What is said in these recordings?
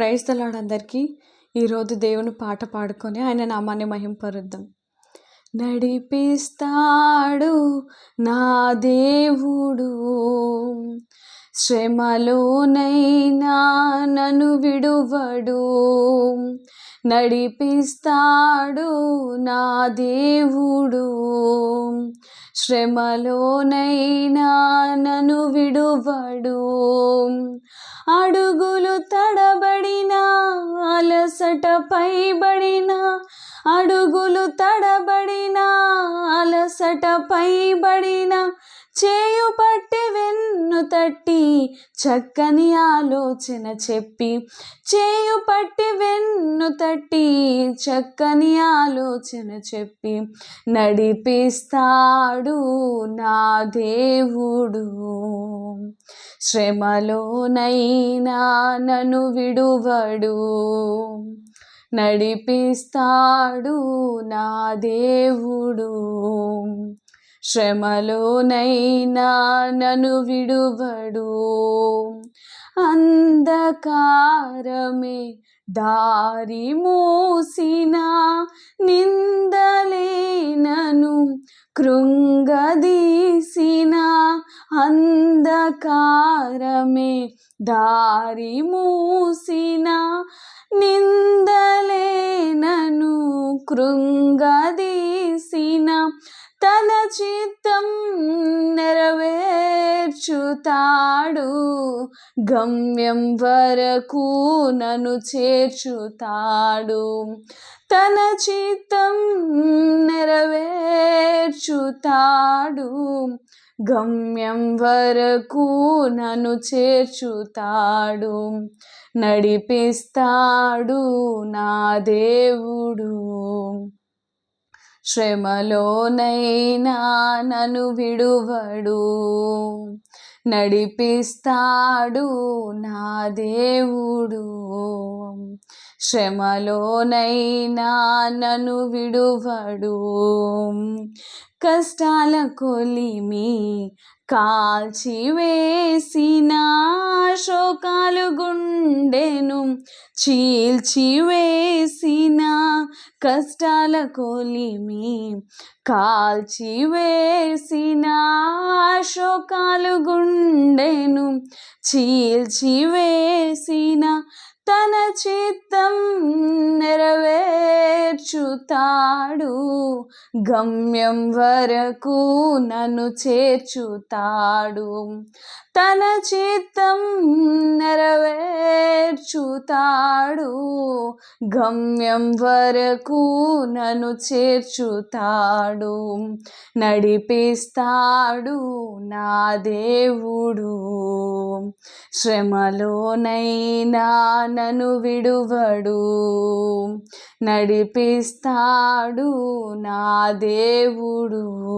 Praise తలాడు ఈరోజు దేవుని పాట పాడుకొని ఆయన నామాన్ని మహింపరుద్దాం. నడిపిస్తాడు నా దేవుడు. శ్రమలోనైనా నన్ను విడువడు. నడిపిస్తాడు నా దేవుడు. శ్రమలోనైనా నన్ను విడువడు. అడుగులు తడ అలసట పైబడిన అడుగులు తడబడిన అలసట పైబడిన చేయు పట్టి వెన్ను తట్టి చక్కని ఆలోచన చెప్పి చేయు పట్టి వెన్ను తట్టి చక్కని ఆలోచన చెప్పి నడిపిస్తాడు నా దేవుడు. శ్రమలోనైనా నన్ను విడువడు నడిపిస్తాడు నా దేవుడు. శ్రమలోనైనా నను విడువడు. అంధకారమే దారి మూసిన నిందలేనను కృంగదీసిన అంధకారమే దారి మూసిన నిందలేనను కృంగ చిత్తం నెరవేర్చుతాడు. గమ్యం వరకు నన్ను చేర్చుతాడు. తన చిత్తం నెరవేర్చుతాడు. గమ్యం వరకు నన్ను చేర్చుతాడు. నడిపిస్తాడు నా దేవుడు. శ్రమలోనైనా నను విడువడు నడిపిస్తాడు నా దేవుడు. శ్రమలోనైనా నన్ను విడువడు కష్టాల కొలిమి కాల్చివేసిన శోకాలు గుండెను చీల్చివేసిన కష్టాల కొలిమి కాల్చివేసిన శోకాలు గుండెను చీల్చివేసిన తన చిత్తం చేర్చుతాడు. గమ్యం వరకు నన్ను చేర్చుతాడు. తన చిత్తం నెరవేర్చుతాడు. గమ్యం వరకు నన్ను చేర్చుతాడు. నడిపిస్తాడు నా దేవుడు. శ్రమలోనైనా నన్ను విడువడు. నడిపిస్తాడు నా దేవుడు.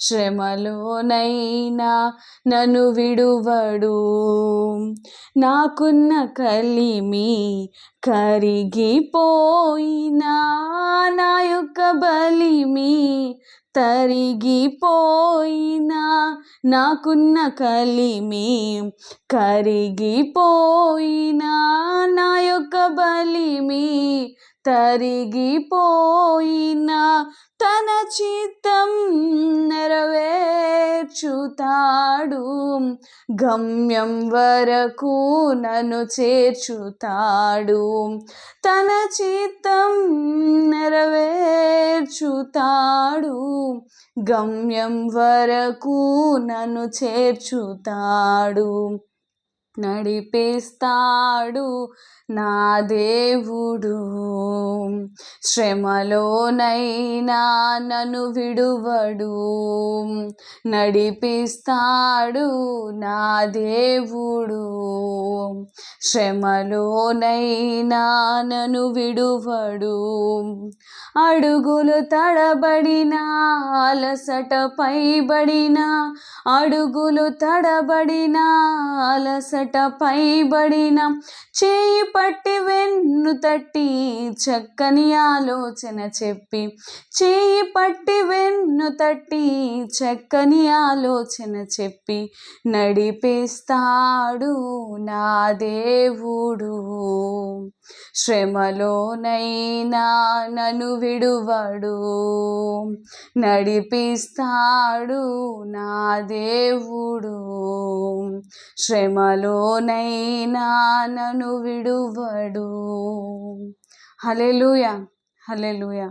శ్రమలోనైనా నన్ను విడువడు. నాకున్న కలిమి కరిగిపోయినా నా యొక్క బలిమి తరిగిపోయినా నాకున్న కలిమి కరిగిపోయినా నా యొక్క బలిమి తరిగిపోయినా తన చిత్తం చేర్చుతాడు. గమ్యం వరకు నన్ను చేర్చుతాడు. తన చిత్తం నెరవేర్చుతాడు. గమ్యం వరకు నన్ను చేర్చుతాడు. నడిపేస్తాడు నా దేవుడు. శ్రమలోనైనా నన్ను విడువడు. నడిపిస్తాడు నా దేవుడు. శ్రమలోనైనా నన్ను విడువడు. అడుగులు తడబడిన అలసట పైబడిన అడుగులు తడబడిన అలసట మొదట పైబడిన చేయి పట్టి వెన్ను తట్టి చక్కని ఆలోచన చెప్పి చేయి పట్టి వెన్ను తట్టి చక్కని ఆలోచన చెప్పి నడిపేస్తాడు నా దేవుడు. శ్రమలోనైనా నన్ను విడువడు నడిపిస్తాడు నా దేవుడు. శ్రమలో శ్రమలోనైనా నన్ను విడువడు. Hallelujah hallelujah